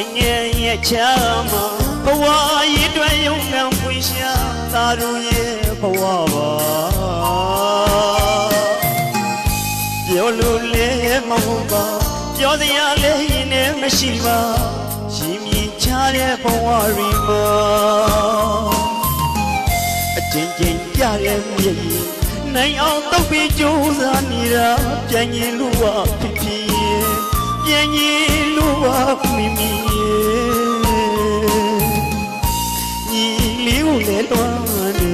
နိုင်ငံရဲ့ချမ်းမဘဝရည်တွင်ယုံကံပွင့်ရှာသာတို့ရဲ့ဘဝပါပြောလို့လည်းမဟုတ်ပါပြောစရာလည်းနဲ့မရှိပါရှင်မြင်ချတဲ့ဘဝရီမှာအချင်းချင်းကြတဲ့မြေကြီးနိုင်အောင်တော့ပြီးကြိုးစားနေတာပြန်ရင်လို့ပါဖြစ်ဖြစ်ရဲ့ပြန်ရင်လို့ပါမိမိရဲ့ ညီလေးကိုလည်းလွမ်းနေ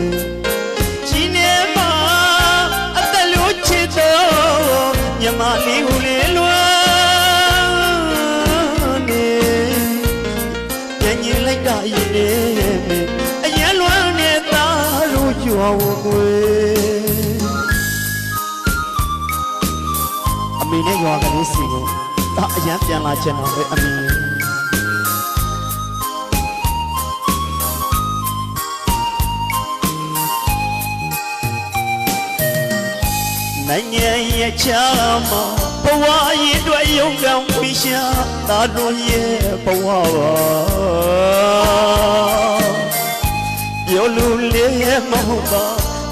ရှင်နေမှာအသက်လို့ချစ်တော့ညီမလေးကိုလည်းလွမ်းနေပြန်ရင်လိုက်တာရင်နေအရင်လွမ်းနေသားတို့ကြွားဝွယ်အမေနဲ့ရွာကလေးစီကိုဒါအရင်ပြန်လာချင်တော့ပဲအမေ နိုင်ငံရဲ့ချမ်းမဘဝရဲ့အတွက်ယုံကံဝိရှာသာတို့ရဲ့ဘဝပါပြောလို့လည်းမဟုတ်ပါ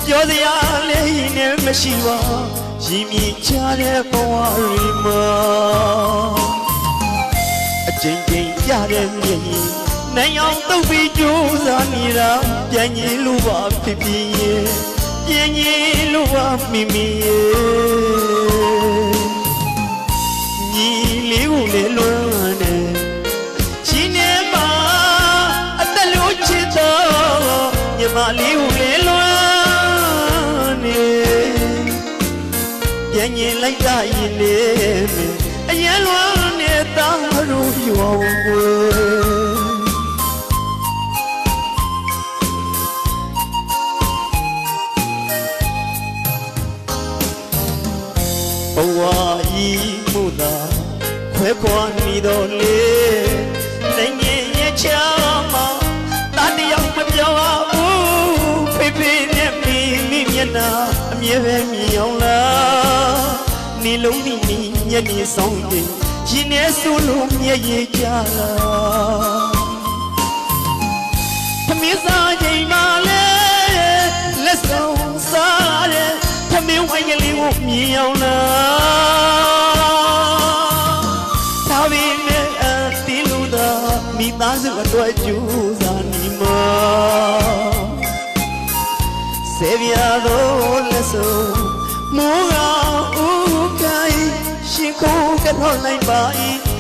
ပြောစရာလည်းနဲ့မရှိပါရင်မြင်ချတဲ့ဘဝရီမှာအချင်းချင်းကြတဲ့မြေကြီးနိုင်အောင်တုတ်ပြီးကြိုးစားနေတာပြန်ရင်လို့ပါဖြစ်ဖြစ်ရဲ့ ပြန်ရင်လို့ပါမိမိရဲ့ညီလေးကိုလည်းလွမ်းတယ်ရှင်နေမှာအသက်လို့ချစ်တော့ညီမလေးကိုလည်းလွမ်းနေပြန်ရင်လိုက်တာရင်လေ ဘဝဤမှုသာခွဲခွာနေတော့လေနိုင်ငံရဲ့ချာမတတယောက်မပြောပါဘူးဖေဖေနဲ့မိမိမျက်နှာအမြဲပဲမြင်အောင်လားနေလုံးဒီနီညနေဆောင်ရင်ရင်ထဲဆိုလို့မျက်ရည်ကြလားသမီးစားချိန်မှလဲလက်ဆောင်စားတဲ့သမီးဝိုင်းကလေးကိုမြင်အောင်လား စုအတွက်ကြိုးစားနေမှာစေပြာတော့လက်ဆုံးမိုးကဥကိုင်းရှင်ကိုကတော့လိုက်ပါ၏